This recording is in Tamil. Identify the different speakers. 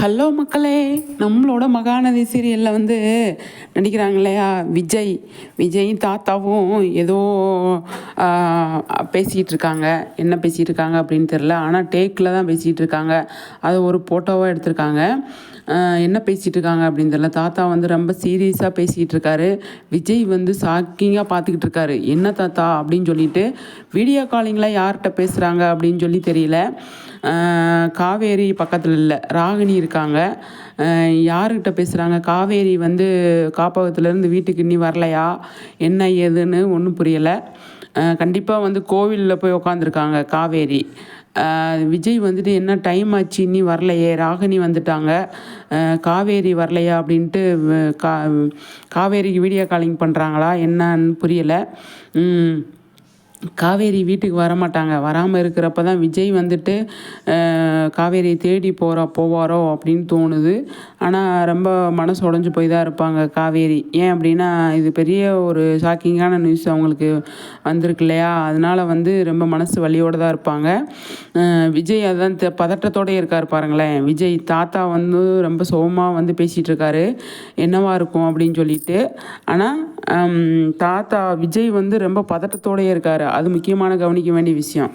Speaker 1: ஹலோ மக்களே நம்மளோட மகாநதி சீரியலில் வந்து நடிக்கிறாங்க இல்லையா விஜய். விஜய் தாத்தாவும் ஏதோ பேசிக்கிட்டு பேசிகிட்டு இருக்காங்க. என்ன பேசிகிட்டு இருக்காங்க அப்படின்னு தெரில ஆனால் டேக்கில் தான் பேசிகிட்டு இருக்காங்க. அது ஒரு ஃபோட்டோவாக எடுத்திருக்காங்க. என்ன பேசிகிட்டு இருக்காங்க அப்படின்னு தெரியல. தாத்தா வந்து ரொம்ப சீரியஸாக பேசிகிட்டு இருக்காரு. விஜய் வந்து ஷாக்கிங்காக பார்த்துக்கிட்டு இருக்காரு. என்ன தாத்தா? அப்படின்னு சொல்லிட்டு வீடியோ காலிங்கில் யார்கிட்ட பேசுகிறாங்க அப்படின்னு சொல்லி தெரியல. காவேரி பக்கத்தில் இல்லை ராகினி இருக்காங்க யாருக்கிட்ட பேசுகிறாங்க காவேரி வந்து காப்பகத்துலேருந்து வீட்டுக்கு இன்னி வரலையா? என்ன ஏதுன்னு ஒன்றும் புரியலை. கண்டிப்பாக வந்து கோவிலில் போய் உக்காந்துருக்காங்க காவேரி. விஜய் வந்துட்டு என்ன டைம் ஆச்சு இன்னி வரலையே? ராகினி வந்துட்டாங்க. காவேரி வரலையா அப்படின்ட்டு கா காவேரிக்கு வீடியோ காலிங் பண்ணுறாங்களா என்னன்னு புரியலை. காவேரி வீட்டுக்கு வர மாட்டாங்க வராமல் இருக்கிறப்ப தான் விஜய் வந்துட்டு காவேரியை தேடி போகிறா போவாரோ அப்படின்னு தோணுது. ஆனால் ரொம்ப மனசு உடஞ்சி போய் தான் இருப்பாங்க காவேரி. ஏன் அப்படின்னா இது பெரிய ஒரு ஷாக்கிங்கான நியூஸ் அவங்களுக்கு வந்திருக்கு இல்லையா? அதனால் வந்து ரொம்ப மனசு வலியோடு தான் இருப்பாங்க விஜய் அதான் தெ- இருக்கார் பாருங்களேன். விஜய் தாத்தா வந்து ரொம்ப சோகமாக வந்து பேசிகிட்டு இருக்காரு என்னவா இருக்கும் அப்படின்னு சொல்லிட்டு. ஆனால் தாத்தா விஜய் வந்து ரொம்ப பதட்டத்தோடயே இருக்காரு. அது முக்கியமான கவனிக்க வேண்டிய விஷயம்.